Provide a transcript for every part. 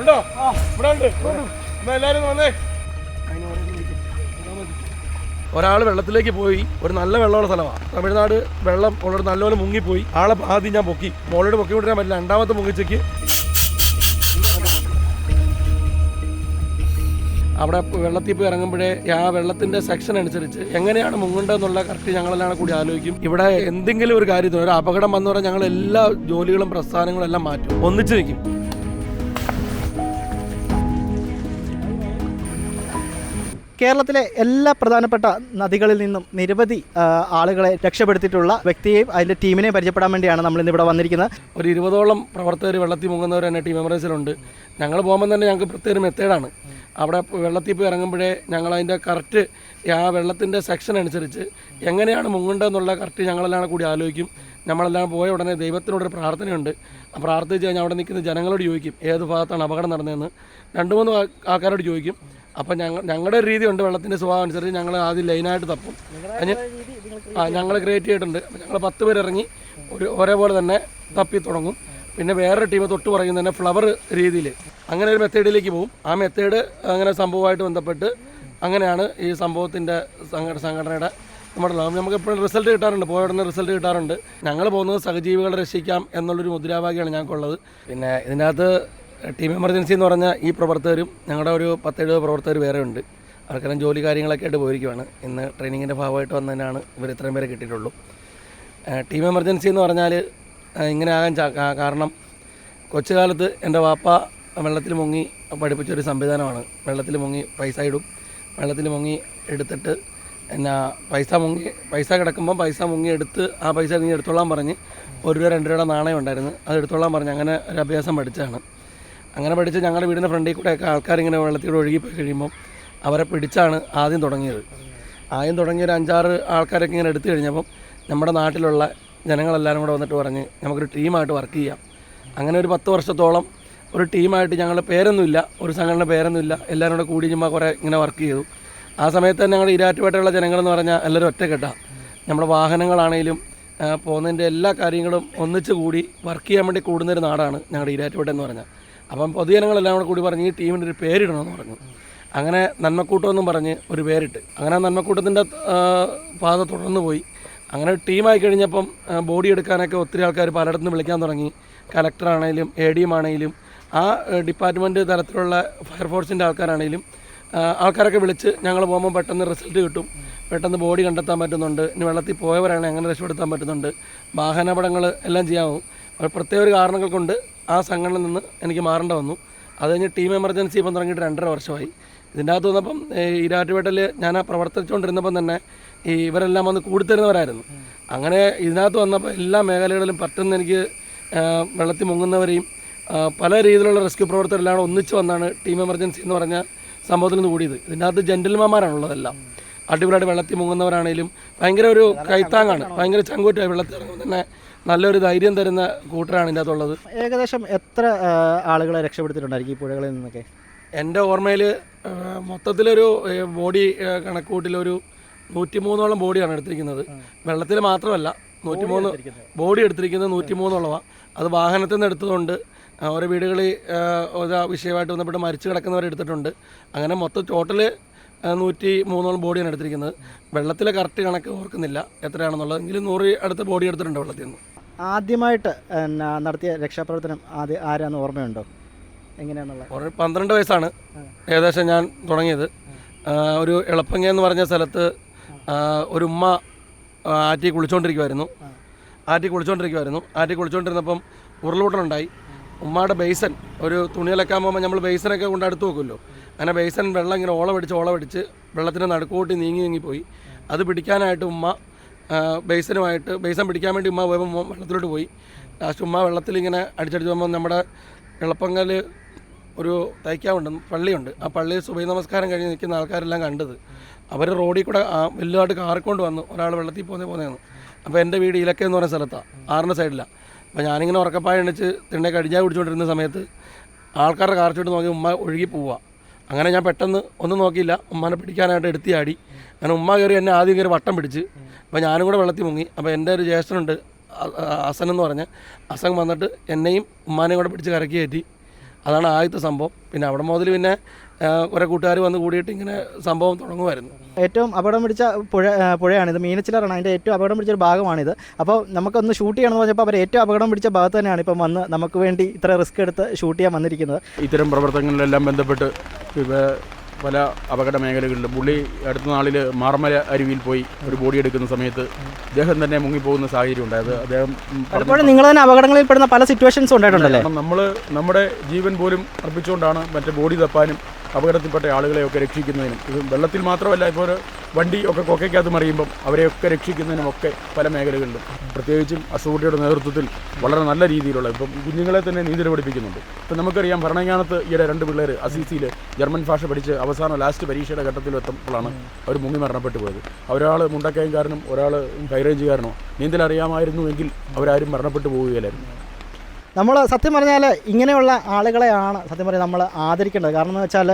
ഉണ്ടോ ഇവിടെ ഉണ്ട്. എന്നാ എല്ലാരും വന്നേ. ഒരാൾ വെള്ളത്തിലേക്ക് പോയി ഒരു നല്ല വെള്ളമുള്ള സ്ഥലമാണ് തമിഴ്നാട് വെള്ളം ഉള്ളത് നല്ലപോലെ മുങ്ങിപ്പോയി. ആളെ ആദ്യം ഞാൻ പൊക്കി. മോളോട് പൊക്കി കൊണ്ടിരാൻ പറ്റില്ല രണ്ടാമത്തെ മുങ്ങിച്ചയ്ക്ക് അവിടെ വെള്ളത്തിൽ പോയി ഇറങ്ങുമ്പോഴേ ആ വെള്ളത്തിന്റെ സെക്ഷൻ അനുസരിച്ച് എങ്ങനെയാണ് മുങ്ങേണ്ടതെന്നുള്ള കറക്റ്റ് ഞങ്ങളെല്ലാം കൂടി ആലോചിക്കും. ഇവിടെ എന്തെങ്കിലും ഒരു കാര്യത്തിന് ഒരു അപകടം വന്നു പറഞ്ഞാൽ ഞങ്ങൾ എല്ലാ ജോലികളും പ്രസ്ഥാനങ്ങളും എല്ലാം മാറ്റും. ഒന്നിച്ചു നിൽക്കും. കേരളത്തിലെ എല്ലാ പ്രധാനപ്പെട്ട നദികളിൽ നിന്നും നിരവധി ആളുകളെ രക്ഷപ്പെടുത്തിയിട്ടുള്ള വ്യക്തിയെയും അതിന്റെ ടീമിനെയും പരിചയപ്പെടാൻ വേണ്ടിയാണ് നമ്മൾ ഇന്ന് ഇവിടെ വന്നിരിക്കുന്നത്. ഒരു ഇരുപതോളം പ്രവർത്തകർ വെള്ളത്തിൽ മുങ്ങുന്നവർ തന്നെ ടീം മെമ്പേഴ്സിലുണ്ട് ഞങ്ങൾ പോകുമ്പോൾ തന്നെ ഞങ്ങൾക്ക് പ്രത്യേക മെത്തേഡാണ് അവിടെ വെള്ളത്തിൽ പോയി ഇറങ്ങുമ്പോഴേ ഞങ്ങൾ അതിന്റെ കറക്റ്റ് ആ വെള്ളത്തിന്റെ സെക്ഷൻ അനുസരിച്ച് എങ്ങനെയാണ് മുങ്ങേണ്ടതെന്നുള്ള കറക്റ്റ് ഞങ്ങളെല്ലാം കൂടി ആലോചിക്കും. നമ്മളെല്ലാം പോയ ഉടനെ ദൈവത്തിനോടൊരു പ്രാർത്ഥനയുണ്ട്. ആ പ്രാർത്ഥിച്ച് കഴിഞ്ഞാൽ അവിടെ നിൽക്കുന്ന ജനങ്ങളോട് ചോദിക്കും ഏത് ഭാഗത്താണ് അപകടം നടന്നതെന്ന്. രണ്ട് മൂന്ന് ആൾക്കാരോട് ചോദിക്കും. അപ്പം ഞങ്ങൾ ഞങ്ങളുടെ ഒരു ഉണ്ട് വെള്ളത്തിന്റെ സ്വഭാവം അനുസരിച്ച് ഞങ്ങൾ ആദ്യം ലൈനായിട്ട് തപ്പും. അതിന് ആ ഞങ്ങൾ ക്രിയേറ്റ് ചെയ്തിട്ടുണ്ട്. അപ്പം ഞങ്ങൾ പത്ത് പേര് ഇറങ്ങി ഒരു ഒരേപോലെ തന്നെ തപ്പി തുടങ്ങും. പിന്നെ വേറൊരു ടീം തൊട്ട് പറയുന്നത് തന്നെ ഫ്ലവർ രീതിയിൽ അങ്ങനെ ഒരു മെത്തേഡിലേക്ക് പോകും ആ മെത്തേഡ് അങ്ങനെ സംഭവമായിട്ട് ബന്ധപ്പെട്ട് അങ്ങനെയാണ് ഈ സംഭവത്തിന്റെ സംഘ സംഘടനയുടെ നമ്മുടെ നമുക്ക് എപ്പോഴും റിസൾട്ട് കിട്ടാറുണ്ട്. പോയ ഉടനെ റിസൾട്ട് കിട്ടാറുണ്ട്. ഞങ്ങൾ പോകുന്നത് സഹജീവികളെ രക്ഷിക്കാം എന്നുള്ളൊരു മുദ്രാവാക്യമാണ് ഞങ്ങൾക്കുള്ളത്. പിന്നെ ഇതിനകത്ത് ടീം എമർജൻസി എന്ന് പറഞ്ഞാൽ ഈ പ്രവർത്തകരും ഞങ്ങളുടെ ഒരു പത്തെഴുപത് പ്രവർത്തകർ വേറെ ഉണ്ട്. അവർക്കെല്ലാം ജോലി കാര്യങ്ങളൊക്കെ ആയിട്ട് പോയിരിക്കുവാണ്. ഇന്ന് ട്രെയിനിങ്ങിന്റെ ഭാഗമായിട്ട് വന്നതിനാണ് ഇവർ ഇത്രയും പേരെ കിട്ടിയിട്ടുള്ളൂ. ടീം എമർജൻസി എന്ന് പറഞ്ഞാൽ ഇങ്ങനെ ആകാൻ കാരണം കൊച്ചുകാലത്ത് എന്റെ വാപ്പ വെള്ളത്തിൽ മുങ്ങി പഠിപ്പിച്ചൊരു സംവിധാനമാണ്. വെള്ളത്തിൽ മുങ്ങി പൈസ ഇടും. വെള്ളത്തിൽ മുങ്ങി എടുത്തിട്ട് എന്നാ പൈസ മുങ്ങി പൈസ കിടക്കുമ്പോൾ പൈസ മുങ്ങി എടുത്ത് ആ പൈസ നീ എടുത്തോളാൻ പറഞ്ഞ് ഒരു രൂപ രണ്ട് രൂപയുടെ നാണയം ഉണ്ടായിരുന്നു. അത് എടുത്തോളാൻ പറഞ്ഞ് അങ്ങനെ ഒരു അഭ്യാസം പഠിച്ചതാണ്. അങ്ങനെ പഠിച്ച് ഞങ്ങളുടെ വീടിന്റെ ഫ്രണ്ടിൽ കൂടെയൊക്കെ ആൾക്കാരിങ്ങനെ വെള്ളത്തിലൂടെ ഒഴുകിപ്പോയി കഴിയുമ്പോൾ അവരെ പിടിച്ചാണ് ആദ്യം തുടങ്ങിയത്. ആദ്യം തുടങ്ങിയ ഒരു അഞ്ചാറ് ആൾക്കാരൊക്കെ ഇങ്ങനെ എടുത്തു കഴിഞ്ഞപ്പം നമ്മുടെ നാട്ടിലുള്ള ജനങ്ങളെല്ലാവരും കൂടെ വന്നിട്ട് പറഞ്ഞ് നമുക്കൊരു ടീമായിട്ട് വർക്ക് ചെയ്യാം. അങ്ങനെ ഒരു പത്ത് വർഷത്തോളം ഒരു ടീമായിട്ട് ഞങ്ങളുടെ പേരൊന്നുമില്ല ഒരു സംഘടന പേരൊന്നുമില്ല. എല്ലാവരും കൂടെ കൂടി ചുമ്മാ കുറേ ഇങ്ങനെ വർക്ക് ചെയ്തു. ആ സമയത്ത് തന്നെ ഞങ്ങളുടെ ഇരാറ്റുപേട്ടയുള്ള ജനങ്ങളെന്ന് പറഞ്ഞാൽ എല്ലാവരും ഒറ്റക്കെട്ടാണ് നമ്മുടെ വാഹനങ്ങളാണേലും പോകുന്നതിന്റെ എല്ലാ കാര്യങ്ങളും ഒന്നിച്ചു കൂടി വർക്ക് ചെയ്യാൻ വേണ്ടി കൂടുന്നൊരു നാടാണ് ഞങ്ങളുടെ ഇരാറ്റുപേട്ട എന്ന് പറഞ്ഞാൽ. അപ്പം പൊതുജനങ്ങളെല്ലാം കൂടെ കൂടി പറഞ്ഞ് ഈ ടീമിന്റെ ഒരു പേരിടണമെന്ന് പറഞ്ഞു. അങ്ങനെ നന്മക്കൂട്ടം എന്നും പറഞ്ഞ് ഒരു പേരിട്ട്. അങ്ങനെ നന്മക്കൂട്ടത്തിന്റെ പാത തുടർന്ന് പോയി. അങ്ങനെ ടീമായി കഴിഞ്ഞപ്പം ബോഡി എടുക്കാനൊക്കെ ഒത്തിരി ആൾക്കാർ പലയിടത്തുനിന്ന് വിളിക്കാൻ തുടങ്ങി. കലക്ടറാണേലും എ ഡി എം ആണെങ്കിലും ആ ഡിപ്പാർട്ട്മെന്റ് തലത്തിലുള്ള ഫയർഫോഴ്സിന്റെ ആൾക്കാരാണെങ്കിലും ആൾക്കാരൊക്കെ വിളിച്ച് ഞങ്ങൾ പോകുമ്പോൾ പെട്ടെന്ന് റിസൾട്ട് കിട്ടും. പെട്ടെന്ന് ബോഡി കണ്ടെത്താൻ പറ്റുന്നുണ്ട്. ഇനി വെള്ളത്തിൽ പോയവരാണെങ്കിൽ അങ്ങനെ രക്ഷപ്പെടുത്താൻ പറ്റുന്നുണ്ട്. വാഹനാപടങ്ങൾ എല്ലാം ചെയ്യാവും. പ്രത്യേക ഒരു കാരണങ്ങൾ കൊണ്ട് ആ സംഘടനയിൽ നിന്ന് എനിക്ക് മാറേണ്ട വന്നു. അത് കഴിഞ്ഞ് ടീം എമർജൻസി ഇപ്പം തുടങ്ങിയിട്ട് രണ്ടര വർഷമായി. ഇതിന്റെ അകത്ത് വന്നപ്പം ഈരാറ്റുപേട്ടയിൽ ഞാൻ പ്രവർത്തിച്ചുകൊണ്ടിരുന്നപ്പം തന്നെ ഈ ഇവരെല്ലാം വന്ന് കൂടിത്തരുന്നവരായിരുന്നു. അങ്ങനെ ഇതിനകത്ത് വന്നപ്പോൾ എല്ലാ മേഖലകളിലും പറ്റുന്ന എനിക്ക് വെള്ളത്തിൽ മുങ്ങുന്നവരെയും പല രീതിയിലുള്ള റെസ്ക്യൂ പ്രവർത്തകരെല്ലാം ഒന്നിച്ച് വന്നാണ് ടീം എമർജൻസി എന്ന് പറഞ്ഞ സംഭവത്തിൽ നിന്ന് കൂടിയത്. ഇതിന്റെ അകത്ത് ജെന്റിൽമാരാണുള്ളതെല്ലാം അടിപൊളിയായിട്ട് വെള്ളത്തിൽ മുങ്ങുന്നവരാണേലും ഭയങ്കര ഒരു കൈത്താങ്ങാണ്. ഭയങ്കര ചങ്കൂറ്റായി വെള്ളത്തിൽ ഇറങ്ങുമ്പോൾ തന്നെ നല്ലൊരു ധൈര്യം തരുന്ന കൂട്ടരാണ് ഇതിന്റെ അകത്തുള്ളത് ഏകദേശം എത്ര ആളുകളെ രക്ഷപ്പെടുത്തിയിട്ടുണ്ടായിരിക്കും ഈ പുഴകളിൽ നിന്നൊക്കെ? എന്റെ ഓർമ്മയിൽ മൊത്തത്തിലൊരു ബോഡി കണക്കൂട്ടിലൊരു നൂറ്റിമൂന്നോളം ബോഡിയാണ് എടുത്തിരിക്കുന്നത്. വെള്ളത്തിൽ മാത്രമല്ല നൂറ്റിമൂന്ന് ബോഡി എടുത്തിരിക്കുന്നത്. നൂറ്റിമൂന്നോളമാണ് അത് വാഹനത്തിൽ നിന്ന് എടുത്തതുകൊണ്ട് ഓരോ വീടുകളിൽ ഓരോ വിഷയമായിട്ട് ബന്ധപ്പെട്ട് മരിച്ചു കിടക്കുന്നവരെ എടുത്തിട്ടുണ്ട്. അങ്ങനെ മൊത്തം ടോട്ടൽ നൂറ്റി മൂന്നോളം ബോഡിയാണ് എടുത്തിരിക്കുന്നത്. വെള്ളത്തിലെ കറക്റ്റ് കണക്ക് ഓർക്കുന്നില്ല എത്രയാണെന്നുള്ളത്. എങ്കിലും നൂറ് അടുത്ത് ബോഡി എടുത്തിട്ടുണ്ട് വെള്ളത്തിൽ നിന്ന് ആദ്യമായിട്ട് നടത്തിയ രക്ഷാപ്രവർത്തനം ആദ്യം ആരാന്ന് ഓർമ്മയുണ്ടോ? എങ്ങനെയാണെന്നുള്ള ഒരു പന്ത്രണ്ട് വയസ്സാണ് ഏകദേശം ഞാൻ തുടങ്ങിയത്. ഒരു എളപ്പങ്ങ എന്ന് പറഞ്ഞ സ്ഥലത്ത് ഒരു ഉമ്മ ആറ്റി കുളിച്ചുകൊണ്ടിരിക്കുമായിരുന്നു ആറ്റി കുളിച്ചുകൊണ്ടിരിക്കുമായിരുന്നു ആറ്റി കുളിച്ചുകൊണ്ടിരുന്നപ്പം ഉരുളൂട്ടലുണ്ടായി ഉമ്മയുടെ ബേസൻ ഒരു തുണിയിലൊക്കെ പോകുമ്പോൾ നമ്മൾ ബേസനൊക്കെ കൊണ്ട് അടുത്ത് വെക്കുമല്ലോ. അങ്ങനെ ബേസൻ വെള്ളം ഇങ്ങനെ ഓളം ഓളമടിച്ച് ഓളം പിടിച്ച് വെള്ളത്തിന്റെ നടുക്കൂട്ടി നീങ്ങി നീങ്ങി പോയി. അത് പിടിക്കാനായിട്ട് ഉമ്മ ബേസനുമായിട്ട് ബേസൻ പിടിക്കാൻ വേണ്ടി ഉമ്മ പോയപ്പോൾ വെള്ളത്തിലോട്ട് പോയി. ലാസ്റ്റ് ഉമ്മ വെള്ളത്തിൽ ഇങ്ങനെ അടിച്ചടിച്ച് പോകുമ്പോൾ നമ്മുടെ എളുപ്പങ്കൽ ഒരു തയ്ക്കാവുണ്ട് പള്ളിയുണ്ട്. ആ പള്ളിയിൽ സുബൈ നമസ്കാരം കഴിഞ്ഞ് നിൽക്കുന്ന ആൾക്കാരെല്ലാം കണ്ടത്. അവർ റോഡിൽ കൂടെ വലുതായിട്ട് കാറിക്കൊണ്ട് വന്നു. ഒരാൾ വെള്ളത്തിൽ പോകുന്നേ പോകുന്നതെന്ന് അപ്പോൾ എന്റെ വീട് ഇലക്ക എന്ന് പറയുന്ന സ്ഥലത്താണ് ആറിന്റെ സൈഡിലാണ് അപ്പോൾ ഞാനിങ്ങനെ ഉറക്കപ്പായ എണിച്ച് തിണ്ണെ കടിഞ്ഞാൽ കുടിച്ചുകൊണ്ടിരുന്ന സമയത്ത് ആൾക്കാരുടെ കാർച്ചോട്ട് നോക്കി ഉമ്മ ഒഴുകി പോവുക അങ്ങനെ ഞാൻ പെട്ടെന്ന് ഒന്നും നോക്കിയില്ല. ഉമ്മാനെ പിടിക്കാനായിട്ട് എടുത്തി ആടി. അങ്ങനെ ഉമ്മ കയറി എന്നെ ആദ്യം കയറി വട്ടം പിടിച്ച്. അപ്പോൾ ഞാനും കൂടെ വെള്ളത്തിൽ മുങ്ങി. അപ്പോൾ എന്റെ ഒരു ജ്യേഷ്ഠനുണ്ട് അസൻ എന്ന് പറഞ്ഞ. അസൻ വന്നിട്ട് എന്നെയും ഉമ്മാനെയും കൂടെ പിടിച്ച് കരക്കി കയറ്റി. അതാണ് ആദ്യത്തെ സംഭവം. പിന്നെ അവിടെ മുതൽ പിന്നെ കുറേ കൂട്ടുകാർ വന്ന് കൂടിയിട്ട് ഇങ്ങനെ സംഭവം തുടങ്ങുമായിരുന്നു. ഏറ്റവും അപകടം പിടിച്ച പുഴ പുഴയാണിത് മീനച്ചിലറാണ്. അതിന്റെ ഏറ്റവും അപകടം പിടിച്ച ഒരു ഭാഗമാണിത്. അപ്പോൾ നമുക്കൊന്ന് ഷൂട്ട് ചെയ്യണമെന്ന് പറഞ്ഞപ്പോൾ അവർ ഏറ്റവും അപകടം പിടിച്ച ഭാഗത്ത് തന്നെയാണ് ഇപ്പം വന്ന് നമുക്ക് വേണ്ടി ഇത്ര റിസ്ക് എടുത്ത് ഷൂട്ട് ചെയ്യാൻ വന്നിരിക്കുന്നത്. ഇത്തരം പ്രവർത്തനങ്ങളിലെല്ലാം ബന്ധപ്പെട്ട് പല അപകട മേഖലകളിലും പുള്ളി അടുത്ത നാളിൽ മാർമല അരുവിയിൽ പോയി ഒരു ബോഡി എടുക്കുന്ന സമയത്ത് അദ്ദേഹം തന്നെ മുങ്ങിപ്പോകുന്ന സാഹചര്യം ഉണ്ടായത് അദ്ദേഹം പലപ്പോഴും നിങ്ങൾ തന്നെ അപകടങ്ങളിൽ പെടുന്ന പല സിറ്റുവേഷൻസ് ഉണ്ടായിട്ടുണ്ടല്ലേ? നമ്മൾ നമ്മുടെ ജീവൻ പോലും അർപ്പിച്ചുകൊണ്ടാണ് മറ്റേ ബോഡി തപ്പാനും അപകടത്തിൽപ്പെട്ട ആളുകളെയൊക്കെ രക്ഷിക്കുന്നതിനും ഇത് വെള്ളത്തിൽ മാത്രമല്ല ഇപ്പോൾ ഒരു വണ്ടി ഒക്കെ കൊക്കയ്ക്കകത്ത് മറിയുമ്പം അവരെയൊക്കെ രക്ഷിക്കുന്നതിനും ഒക്കെ പല മേഖലകളിലും. പ്രത്യേകിച്ചും അസൂട്ടിയുടെ നേതൃത്വത്തിൽ വളരെ നല്ല രീതിയിലുള്ള ഇപ്പം കുഞ്ഞുങ്ങളെ തന്നെ നീന്തൽ പഠിപ്പിക്കുന്നുണ്ട്. ഇപ്പം നമുക്കറിയാം ഭരണങ്ങാനത്ത് ഈയിടെ രണ്ട് പിള്ളേർ അസീസിയിൽ ജർമ്മൻ ഭാഷ പഠിച്ച് അവസാനം ലാസ്റ്റ് പരീക്ഷയുടെ ഘട്ടത്തിൽ എത്തുമ്പോഴാണ് അവർ മുങ്ങി മരണപ്പെട്ടു പോയത്. ഒരാൾ മുണ്ടക്കയംകാരനും ഒരാൾ ഹൈറേഞ്ചുകാരനോ നീന്തൽ അറിയാമായിരുന്നുവെങ്കിൽ അവരാരും മരണപ്പെട്ടു പോവുകയില്ലായിരുന്നു. നമ്മൾ സത്യം പറഞ്ഞാൽ ഇങ്ങനെയുള്ള ആളുകളെയാണ് സത്യം പറഞ്ഞാൽ നമ്മൾ ആദരിക്കേണ്ടത്. കാരണം എന്ന് വെച്ചാൽ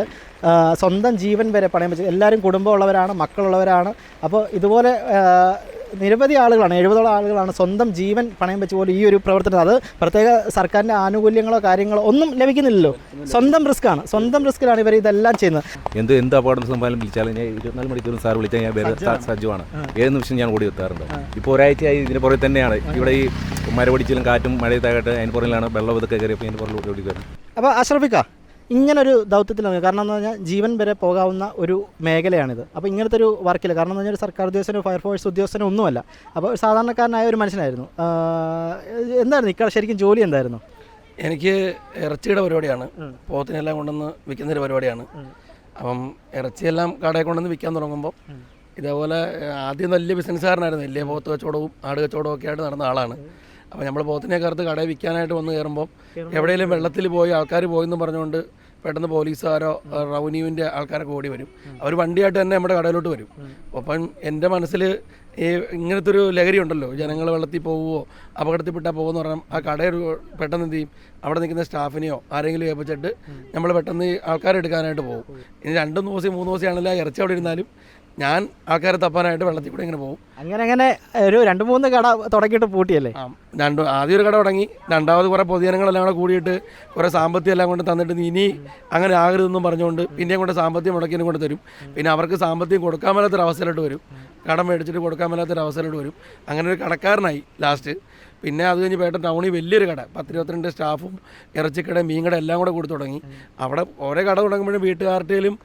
സ്വന്തം ജീവൻ വരെ പണയം വെച്ച് എല്ലാവരും കുടുംബമുള്ളവരാണ് മക്കളുള്ളവരാണ്. അപ്പോൾ ഇതുപോലെ നിരവധി ആളുകളാണ് എഴുപതോളം ആളുകളാണ് സ്വന്തം ജീവൻ പണയം വെച്ച് പോലും ഈ ഒരു പ്രവർത്തനം അത് പ്രത്യേക സർക്കാരിന്റെ ആനുകൂല്യങ്ങളോ കാര്യങ്ങളോ ഒന്നും ലഭിക്കുന്നില്ലല്ലോ. സ്വന്തം റിസ്ക്കാണ് സ്വന്തം റിസ്ക്കിലാണ് ഇവർ ഇതെല്ലാം ചെയ്യുന്നത്. എന്ത് എന്ത് അപകടം സംഭവം? വിളിച്ചാലും ഞാൻ ഇരുപത്തിനാല് മണിക്കൂറും സാർ വിളിച്ചാൽ ഞാൻ വേറെ സജ്ജമാണ്. ഏത് നിമിഷം ഞാൻ ഓടി എത്താറുണ്ട്? ഇപ്പോൾ ഒരാഴ്ചയായി ഇതിന് പുറകെ തന്നെയാണ്. ഇവിടെ ഈ മരപിടിച്ചിലും കാറ്റും മഴയത്താകട്ടെ അതിന് പുറകിലാണ് വെള്ളം ഇതൊക്കെ കയറിയപ്പോൾ അതിന് പുറകിൽ ഓടി കയറി അപ്പോൾ അഷ്റഫിക്ക ഇങ്ങനൊരു ദൗത്യത്തിൽ കാരണം എന്ന് പറഞ്ഞാൽ ജീവൻ വരെ പോകാവുന്ന ഒരു മേഖലയാണിത്. അപ്പോൾ ഇങ്ങനത്തെ ഒരു വർക്കിൽ കാരണം എന്ന് പറഞ്ഞാൽ ഒരു സർക്കാർ ഉദ്യോഗസ്ഥനോ ഫയർഫോഴ്സ് ഉദ്യോഗസ്ഥനോ ഒന്നുമല്ല. അപ്പോൾ സാധാരണക്കാരനായ ഒരു മനുഷ്യനായിരുന്നു. എന്തായിരുന്നു ഇക്കാൾ ശരിക്കും ജോലി എന്തായിരുന്നു? എനിക്ക് ഇറച്ചിയുടെ പരിപാടിയാണ്. പോത്തിനെല്ലാം കൊണ്ടുവന്ന് വിൽക്കുന്ന ഒരു പരിപാടിയാണ്. അപ്പം ഇറച്ചിയെല്ലാം കടയിൽ കൊണ്ടുവന്ന് വിൽക്കാൻ തുടങ്ങുമ്പോൾ ഇതേപോലെ ആദ്യം വലിയ ബിസിനസ്സുകാരനായിരുന്നു വലിയ പോത്ത് കച്ചവടവും ആട് കച്ചവടവും ഒക്കെ ആയിട്ട് നടന്ന ആളാണ്. അപ്പോൾ നമ്മൾ പോത്തിനെ കറുത്ത് കടയിൽ വിൽക്കാനായിട്ട് വന്ന് കയറുമ്പോൾ എവിടെയെങ്കിലും വെള്ളത്തിൽ പോയി ആൾക്കാർ പോയെന്ന് പറഞ്ഞുകൊണ്ട് പെട്ടെന്ന് പോലീസുകാരോ റവന്യൂവിന്റെ ആൾക്കാരൊക്കെ ഓടി വരും. അവർ വണ്ടിയായിട്ട് തന്നെ നമ്മുടെ കടയിലോട്ട് വരും. അപ്പം എന്റെ മനസ്സിൽ ഈ ഇങ്ങനത്തെ ഒരു ലഹരി ഉണ്ടല്ലോ ജനങ്ങൾ വെള്ളത്തിൽ പോവുമോ അപകടത്തിൽപ്പെട്ടാൽ പോകുമെന്ന് പറഞ്ഞാൽ ആ കടയിൽ പെട്ടെന്ന് എന്ത് ചെയ്യും? അവിടെ നിൽക്കുന്ന സ്റ്റാഫിനെയോ ആരെങ്കിലും ഏൽപ്പിച്ചിട്ട് നമ്മൾ പെട്ടെന്ന് ആൾക്കാരെടുക്കാനായിട്ട് പോകും. ഇനി രണ്ടും ദിവസം മൂന്ന് ദിവസമാണല്ലോ ഇറച്ചി അവിടെ ഇരുന്നാലും ഞാൻ ആൾക്കാരെ തപ്പാനായിട്ട് വെള്ളത്തിൽ കൂടെ ഇങ്ങനെ പോകും. അങ്ങനെ അങ്ങനെ ഒരു രണ്ട് മൂന്ന് കട തുടങ്ങിയിട്ട് പൂട്ടിയല്ലേ? ആ രണ്ട് ആദ്യം ഒരു കട തുടങ്ങി രണ്ടാമത് കുറേ പൊതുജനങ്ങളെല്ലാം കൂടെ കൂടിയിട്ട് കുറേ സാമ്പത്തികം എല്ലാം കൊണ്ട് തന്നിട്ട് നീ ഇനി അങ്ങനെ ആകരുതെന്നും പറഞ്ഞുകൊണ്ട് പിന്നെയും കൊണ്ട് സാമ്പത്തികം മുടക്കിനും കൊണ്ട് തരും. പിന്നെ അവർക്ക് സാമ്പത്തികം കൊടുക്കാൻ മേലാത്തൊരു അവസരമായിട്ട് വരും. കടം മേടിച്ചിട്ട് കൊടുക്കാൻ മേലാത്തൊരു അവസരമായിട്ട് വരും. അങ്ങനെ ഒരു കടക്കാരനായി ലാസ്റ്റ് പിന്നെ അത് കഴിഞ്ഞ് പേട്ട ടൗണിൽ വലിയൊരു കട പത്തിരുപത്തിരണ്ട് സ്റ്റാഫും ഇറച്ചിക്കട മീൻകട എല്ലാം കൂടെ കൊടുത്തു തുടങ്ങി. അവിടെ ഓരോ കട തുടങ്ങുമ്പോഴും വീട്ടുകാരുടെയും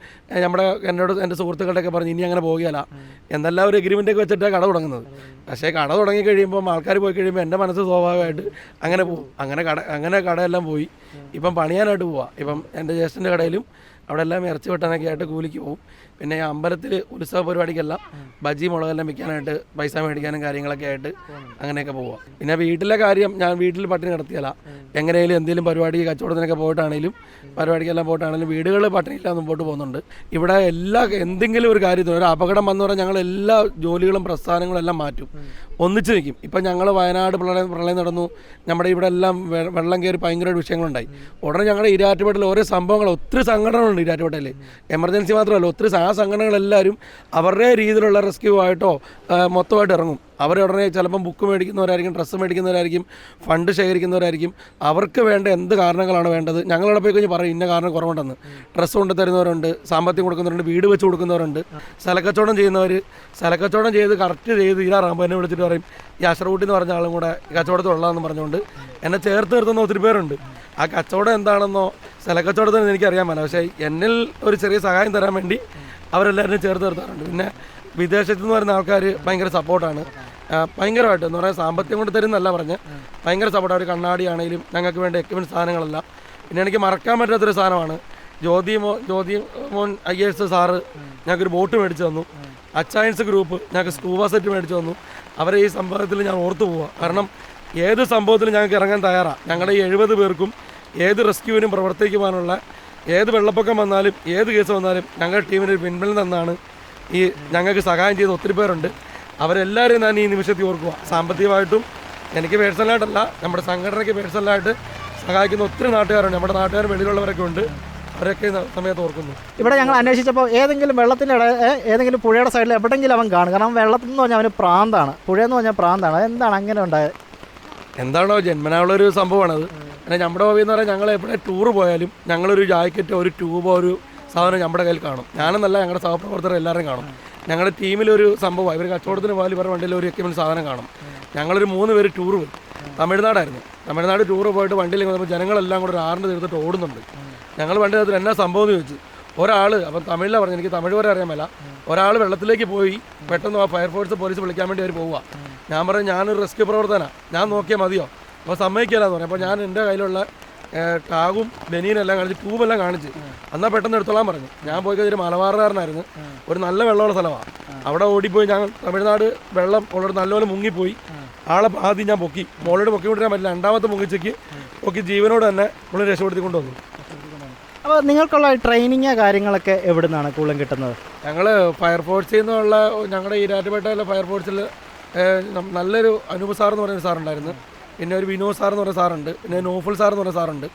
നമ്മുടെ എന്നോട് എന്റെ സുഹൃത്തുക്കളുടെയൊക്കെ പറഞ്ഞു ഇനി അങ്ങനെ പോകുകയല്ല. എന്നെല്ലാം ഒരു എഗ്രിമെന്റ് ഒക്കെ വെച്ചിട്ടാണ് കട തുടങ്ങുന്നത്. പക്ഷേ കട തുടങ്ങി കഴിയുമ്പോൾ ആൾക്കാർ പോയി കഴിയുമ്പോൾ എന്റെ മനസ്സ് സ്വാഭാവികമായിട്ട് അങ്ങനെ പോകും. അങ്ങനെ കട അങ്ങനെ കടയെല്ലാം പോയി. ഇപ്പം പണിയാനായിട്ട് പോവാം. ഇപ്പം എന്റെ ജ്യേഷ്ഠന്റെ കടയിലും അവിടെ എല്ലാം ഇറച്ചി വെട്ടാനൊക്കെ ആയിട്ട് കൂലിക്ക് പോകും. പിന്നെ അമ്പലത്തിൽ ഉത്സവ പരിപാടിക്കെല്ലാം ബജി മുളകെല്ലാം വിൽക്കാനായിട്ട് പൈസ മേടിക്കാനും കാര്യങ്ങളൊക്കെ ആയിട്ട് അങ്ങനെയൊക്കെ പോവാം. പിന്നെ വീട്ടിലെ കാര്യം ഞാൻ വീട്ടിൽ പട്ടിണി നടത്തിയല്ല എങ്ങനെയും എന്തെങ്കിലും പരിപാടി കച്ചവടത്തിനൊക്കെ പോയിട്ടാണെങ്കിലും പരിപാടിക്കെല്ലാം പോയിട്ടാണെങ്കിലും വീടുകൾ പട്ടിണിയില്ലാതെ മുമ്പോട്ട് പോകുന്നുണ്ട്. ഇവിടെ എല്ലാ എന്തെങ്കിലും ഒരു കാര്യത്തിനും ഒരു അപകടം വന്നു പറഞ്ഞാൽ ഞങ്ങൾ എല്ലാ ജോലികളും പ്രസ്ഥാനങ്ങളും എല്ലാം മാറ്റും. ഒന്നിച്ചു നിൽക്കും. ഇപ്പം ഞങ്ങൾ വയനാട് പ്രളയം പ്രളയം നടന്നു. നമ്മുടെ ഇവിടെ എല്ലാം വെള്ളം കയറി ഭയങ്കര വിഷയങ്ങളുണ്ടായി. ഉടനെ ഞങ്ങളുടെ ഇരാറ്റുപേട്ടിൽ ഓരോ സംഭവങ്ങൾ ഒത്തിരി സംഘടനകളുണ്ട് ഇരാറ്റുപേട്ടയിൽ എമർജൻസി മാത്രമല്ല ഒത്തിരി ആ സംഘടനകളെല്ലാവരും അവരുടെ രീതിയിലുള്ള റെസ്ക്യൂ ആയിട്ടോ മൊത്തമായിട്ട് ഇറങ്ങും. അവർ ഉടനെ ചിലപ്പം ബുക്ക് മേടിക്കുന്നവരായിരിക്കും ഡ്രസ്സ് മേടിക്കുന്നവരായിരിക്കും ഫണ്ട് ശേഖരിക്കുന്നവരായിരിക്കും. അവർക്ക് വേണ്ട എന്ത് കാരണങ്ങളാണ് വേണ്ടത്? ഞങ്ങളവിടെ പോയി കഴിഞ്ഞ് പറയും ഇന്ന കാരണം കുറവുണ്ടെന്ന്. ഡ്രസ്സ് കൊണ്ട് തരുന്നവരുണ്ട് സാമ്പത്തികം കൊടുക്കുന്നവരുണ്ട് വീട് വെച്ച് കൊടുക്കുന്നവരുണ്ട്. സ്ഥലക്കച്ചവടം ചെയ്യുന്നവർ സ്ഥലക്കച്ചവടം ചെയ്ത് കറക്റ്റ് ചെയ്ത് തീരാറാകുമ്പോൾ എന്നെ വിളിച്ചിട്ട് പറയും ഈ അഷറൂട്ടി എന്ന് പറഞ്ഞ ആളും കൂടെ കച്ചവടത്തിലുള്ളതെന്ന് പറഞ്ഞുകൊണ്ട് എന്നെ ചേർത്ത് നിർത്തുന്ന ഒത്തിരി പേരുണ്ട്. ആ കച്ചവടം എന്താണെന്നോ സ്ഥലക്കച്ചവടത്തിന് എനിക്കറിയാൻ പറ്റില്ല പക്ഷേ എന്നിൽ ഒരു ചെറിയ സഹായം തരാൻ വേണ്ടി അവരെല്ലാവരും ചേർത്ത് നിർത്താറുണ്ട്. പിന്നെ വിദേശത്ത് നിന്ന് വരുന്ന ആൾക്കാർ ഭയങ്കര സപ്പോർട്ടാണ്. ഭയങ്കരമായിട്ട് എന്ന് പറയാൻ സാമ്പത്തികം കൊണ്ട് തരുന്നല്ല പറഞ്ഞ് ഭയങ്കര സപ്പോർട്ട് ഒരു കണ്ണാടിയാണെങ്കിലും ഞങ്ങൾക്ക് വേണ്ട എക്യുപ്മെന്റ് സാധനങ്ങളെല്ലാം. പിന്നെ എനിക്ക് മറക്കാൻ പറ്റാത്തൊരു സാധനമാണ്. ജ്യോതി മോ ജ്യോതി മോൻ ഐ എസ് സാറ് ഞങ്ങൾക്കൊരു ബോട്ട് മേടിച്ചു തന്നു. അച്ചയൻസ് ഗ്രൂപ്പ് ഞങ്ങൾക്ക് സ്കൂബ സെറ്റ് മേടിച്ചു തന്നു. അവരെ ഈ സംഭവത്തിൽ ഞാൻ ഓർത്തു പോവുക കാരണം ഏത് സംഭവത്തിലും ഞങ്ങൾക്ക് ഇറങ്ങാൻ തയ്യാറാണ് ഞങ്ങളുടെ ഈ എഴുപത് പേർക്കും ഏത് റെസ്ക്യൂവിനും പ്രവർത്തിക്കുവാനുള്ള ഏത് വെള്ളപ്പൊക്കം വന്നാലും ഏത് കേസ് വന്നാലും ഞങ്ങളുടെ ടീമിന് ഒരു പിൻബലം തന്നാണ് ഈ ഞങ്ങൾക്ക് സഹായം ചെയ്ത ഒത്തിരി പേരുണ്ട്. അവരെല്ലാവരും ഞാൻ ഈ നിമിഷത്തിൽ ഓർക്കുക. സാമ്പത്തികമായിട്ടും എനിക്ക് പേഴ്സണലായിട്ടല്ല നമ്മുടെ സംഘടനയ്ക്ക് പേഴ്സണലായിട്ട് സഹായിക്കുന്ന ഒത്തിരി നാട്ടുകാരുണ്ട്. നമ്മുടെ നാട്ടുകാർ വെളിയിലുള്ളവരൊക്കെ ഉണ്ട്. അവരൊക്കെ സമയത്ത് ഓർക്കുന്നു. ഇവിടെ ഞങ്ങൾ അന്വേഷിച്ചപ്പോൾ ഏതെങ്കിലും വെള്ളത്തിന്റെ ഇട ഏതെങ്കിലും പുഴയുടെ സൈഡിൽ എവിടെയെങ്കിലും അവൻ കാണും. കാരണം വെള്ളത്തിൽ എന്ന് പറഞ്ഞാൽ അവന് പ്രാന്താണ്. പുഴയെന്ന് പറഞ്ഞാൽ പ്രാന്താണ്. എന്താണ് അങ്ങനെ ഉണ്ടായത്? എന്താണോ ജന്മനാളുള്ളൊരു സംഭവമാണത്. പിന്നെ നമ്മുടെ ഹോബി എന്ന് പറഞ്ഞാൽ ഞങ്ങൾ എവിടെ ടൂർ പോയാലും ഞങ്ങളൊരു ജാക്കറ്റ് ഒരു ട്യൂബോ ഒരു സാധനം നമ്മുടെ കയ്യിൽ കാണും. ഞാനെന്നല്ല ഞങ്ങളുടെ സഹപ്രവർത്തകർ എല്ലാവരും കാണും. ഞങ്ങളുടെ ടീമിലൊരു സംഭവം ഇവർ കച്ചവടത്തിന് പോയാൽ ഇവരുടെ വണ്ടിയിൽ ഒരു എക്യുപ്മെന്റ് സാധനം കാണും. ഞങ്ങളൊരു മൂന്ന് പേര് ടൂർ പോയി. തമിഴ്നാടായിരുന്നു. തമിഴ്നാട് ടൂർ പോയിട്ട് വണ്ടിയിൽ വന്നപ്പോൾ ജനങ്ങളെല്ലാം കൂടെ ഒരു ആറിന്റെ തീർത്തിട്ട് ഓടുന്നുണ്ട്. ഞങ്ങൾ വണ്ടി തീർത്തിട്ട് എന്നാ സംഭവം എന്ന് ചോദിച്ചു. ഒരാൾ അപ്പം തമിഴിലാണ് പറഞ്ഞു എനിക്ക് തമിഴ് വരെ അറിയാൻ മേല. ഒരാൾ വെള്ളത്തിലേക്ക് പോയി പെട്ടെന്ന് ആ ഫയർഫോഴ്സ് പോലീസ് വിളിക്കാൻ വേണ്ടി അവർ പോവുക ഞാൻ പറഞ്ഞു ഞാനൊരു റെസ്ക്യൂ പ്രവർത്തന. ഞാൻ നോക്കിയാൽ മതിയോ? അപ്പോൾ സമ്മതിക്കില്ല എന്ന് പറഞ്ഞു. അപ്പോൾ ഞാൻ എന്റെ കയ്യിലുള്ള ടാഗും ബനീനും എല്ലാം കാണിച്ച് ട്യൂബെല്ലാം കാണിച്ച് എന്നാൽ പെട്ടെന്ന് എടുത്തോളാൻ പറഞ്ഞു. ഞാൻ പോയി കഴിഞ്ഞൊരു മലബാറുകാരനായിരുന്നു. ഒരു നല്ല വെള്ളമുള്ള സ്ഥലമാണ് അവിടെ ഓടിപ്പോയി ഞാൻ തമിഴ്നാട് വെള്ളം ഉള്ളൊരു നല്ലപോലെ മുങ്ങിപ്പോയി. ആളെ ആദ്യം ഞാൻ പൊക്കി. മോളോട് പൊക്കി കൊണ്ടുവരാൻ പറ്റില്ല. രണ്ടാമത്തെ മുങ്ങിച്ചേക്ക് പൊക്കി ജീവനോട് തന്നെ പുള്ളി രക്ഷപ്പെടുത്തി കൊണ്ടുവന്നു. അപ്പോൾ നിങ്ങൾക്കുള്ള ട്രെയിനിങ് കാര്യങ്ങളൊക്കെ എവിടെ നിന്നാണ് കൂടുതലും കിട്ടുന്നത്? ഞങ്ങൾ ഫയർഫോഴ്സിൽ നിന്നുള്ള ഞങ്ങളുടെ ഈരാറ്റുപേട്ടയിലെ ഫയർഫോഴ്സിൽ നല്ലൊരു അനൂപ് സാർ എന്ന് പറയുന്ന സാറുണ്ടായിരുന്നു പിന്നെ ഒരു വിനോദ് സാർ എന്ന് പറഞ്ഞ സാറുണ്ട്. പിന്നെ നോഫുൽ സാർ എന്ന് പറഞ്ഞ സാറുണ്ട്.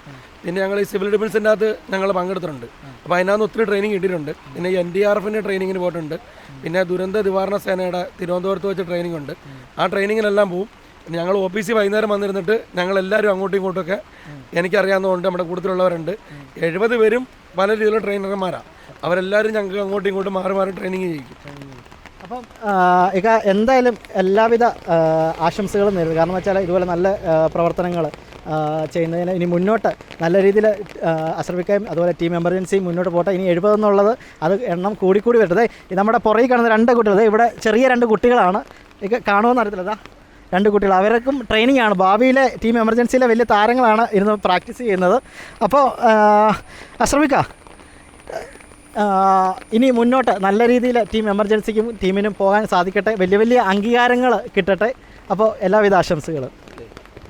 പിന്നെ ഞങ്ങൾ ഈ സിവിൽ ഡിഫൻസിന്റെ അകത്ത് ഞങ്ങൾ പങ്കെടുത്തിട്ടുണ്ട്. അപ്പോൾ അതിനകത്ത് ഒത്തിരി ട്രെയിനിങ് കിട്ടിയിട്ടുണ്ട്. പിന്നെ എൻ ഡി ആർ എഫിന്റെ ട്രെയിനിങ്ങിന് പോയിട്ടുണ്ട്. പിന്നെ ദുരന്ത നിവാരണ സേനയുടെ തിരുവനന്തപുരത്ത് വെച്ച് ട്രെയിനിങ് ഉണ്ട്. ആ ട്രെയിനിങ്ങിനെല്ലാം പോവും. ഞങ്ങൾ ഓഫീസിൽ വൈകുന്നേരം വന്നിരുന്നിട്ട് ഞങ്ങൾ എല്ലാവരും അങ്ങോട്ടും ഇങ്ങോട്ടൊക്കെ എനിക്കറിയാവുന്നതുകൊണ്ട് നമ്മുടെ കൂട്ടത്തിലുള്ളവരുണ്ട്. എഴുപത് പേരും പല രീതിയിലുള്ള ട്രെയിനർമാരാണ് അവരെല്ലാവരും ഞങ്ങൾക്ക് അങ്ങോട്ടും ഇങ്ങോട്ടും മാറി മാറി ട്രെയിനിങ് ചെയ്യിക്കും. അപ്പം ഇക എന്തായാലും എല്ലാവിധ ആശംസകളും നേരിടും കാരണം വെച്ചാൽ ഇതുപോലെ നല്ല പ്രവർത്തനങ്ങൾ ചെയ്യുന്നതിന് ഇനി മുന്നോട്ട് നല്ല രീതിയിൽ അശ്രമിക്കുകയും അതുപോലെ ടീം എമർജൻസിയും മുന്നോട്ട് പോട്ടെ. ഇനി എഴുപതെന്നുള്ളത് അത് എണ്ണം കൂടിക്കൂടി വരട്ടെ. നമ്മുടെ പുറകിൽ കാണുന്ന രണ്ട് കുട്ടികൾ ഇവിടെ ചെറിയ രണ്ട് കുട്ടികളാണ്. ഇക കാണുമെന്ന് അറിയത്തില്ല രണ്ട് കുട്ടികൾ അവർക്കും ട്രെയിനിങ് ആണ്. ഭാവിയിലെ ടീം എമർജൻസിയിലെ വലിയ താരങ്ങളാണ് ഇരുന്ന് പ്രാക്ടീസ് ചെയ്യുന്നത്. അപ്പോൾ ആഹ് ഇനി മുന്നോട്ട് നല്ല രീതിയിൽ ടീം എമർജൻസിക്കും ടീമിനും പോകാൻ സാധിക്കട്ടെ. വലിയ വലിയ അംഗീകാരങ്ങൾ കിട്ടട്ടെ. അപ്പോൾ എല്ലാവിധ ആശംസകളും.